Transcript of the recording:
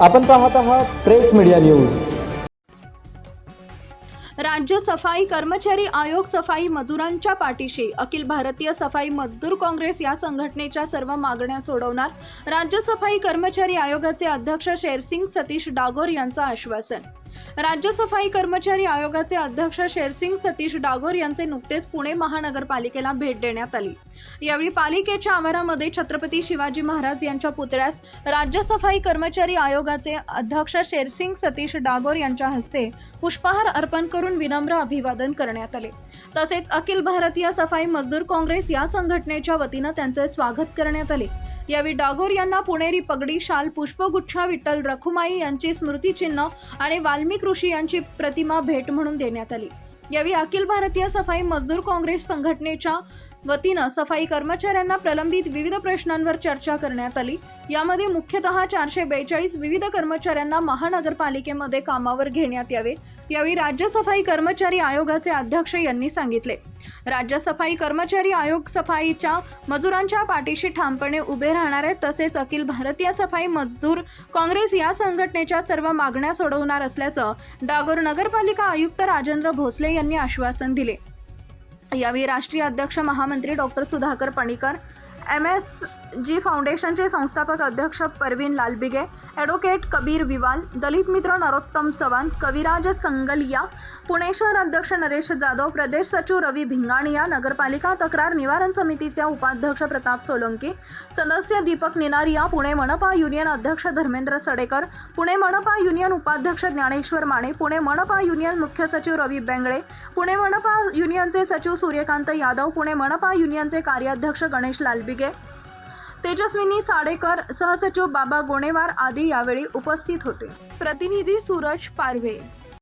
आपण पाहत आहात प्रेस मीडिया न्यूज. राज्य सफाई कर्मचारी आयोग सफाई मजुरांच्या पाठीशी. अखिल भारतीय सफाई मजदूर काँग्रेस या संघटनेच्या सर्व मागण्या सोडवणार. राज्य सफाई कर्मचारी आयोगाचे अध्यक्ष शेरसिंग सतीश डागोर यांचं आश्वासन. राज्य सफाई कर्मचारी आयोगाचे अध्यक्ष शेरसिंग सतीश डागोर यांचे नुकतेच पुणे महानगरपालिकेला भेट देण्यात आली. यावेळी पालिकेच्या आवारामध्ये छत्रपती शिवाजी महाराज यांच्या पुतळ्यास राज्य सफाई कर्मचारी आयोगाचे अध्यक्ष शेरसिंग सतीश डागोर यांच्या हस्ते पुष्पहार अर्पण करून विनम्र अभिवादन करण्यात आले. तसेच अखिल भारतीय सफाई मजदूर काँग्रेस या संघटनेच्या वतीनं त्यांचे स्वागत करण्यात आले. यावेळी डागोर यांना पुणेरी पगडी शाल पुष्पगुच्छा विठ्ठल रखुमाई यांची स्मृतिचिन्ह आणि वाल्मिक ऋषी यांची प्रतिमा भेट म्हणून देण्यात आली. यावेळी अखिल भारतीय सफाई मजदूर काँग्रेस संघटनेच्या वतीनं सफाई कर्मचाऱ्यांना प्रलंबित विविध प्रश्नांवर चर्चा करण्यात आली. यामध्ये मुख्यतः चारशे बेचाळीस विविध कर्मचाऱ्यांना महानगरपालिकेमध्ये कामावर घेण्यात यावे. यावेळी राज्य सफाई कर्मचारी आयोगाचे अध्यक्ष यांनी सांगितले. राज्य सफाई कर्मचारी आयोग सफाईच्या मजुरांच्या पाठीशी ठामपणे उभे राहणार आहेत. तसेच अखिल भारतीय सफाई मजदूर काँग्रेस या संघटनेच्या सर्व मागण्या सोडवणार असल्याचं डागोर नगरपालिका आयुक्त राजेंद्र भोसले यांनी आश्वासन दिले. यावेळी राष्ट्रीय अध्यक्ष महामंत्री doctor Sudhakar Panikar M S G फाउंडेशनचे संस्थापक अध्यक्ष परवीन लालबिगे ॲडव्होकेट कबीर विवाल दलित मित्र नरोत्तम चव्हाण कविराज संगलिया पुणे शहर अध्यक्ष नरेश जाधव प्रदेश सचिव रवी भिंगाणिया नगरपालिका तक्रार निवारण समितीचे उपाध्यक्ष प्रताप सोलंकी सदस्य दीपक निनारिया पुणे मनपा युनियन अध्यक्ष धर्मेंद्र सडेकर पुणे मनपा युनियन उपाध्यक्ष ज्ञानेश्वर माने पुणे मनपा युनियन मुख्य सचिव रवी बेंगळे पुणे मनपा युनियनचे सचिव सूर्यकांत यादव पुणे मनपा युनियनचे कार्याध्यक्ष गणेश लालबिगे तेजस्विनी साडेकर सहसचिव बाबा गोणेवार आदी यावेळी उपस्थित होते. प्रतिनिधी सूरज पारवे.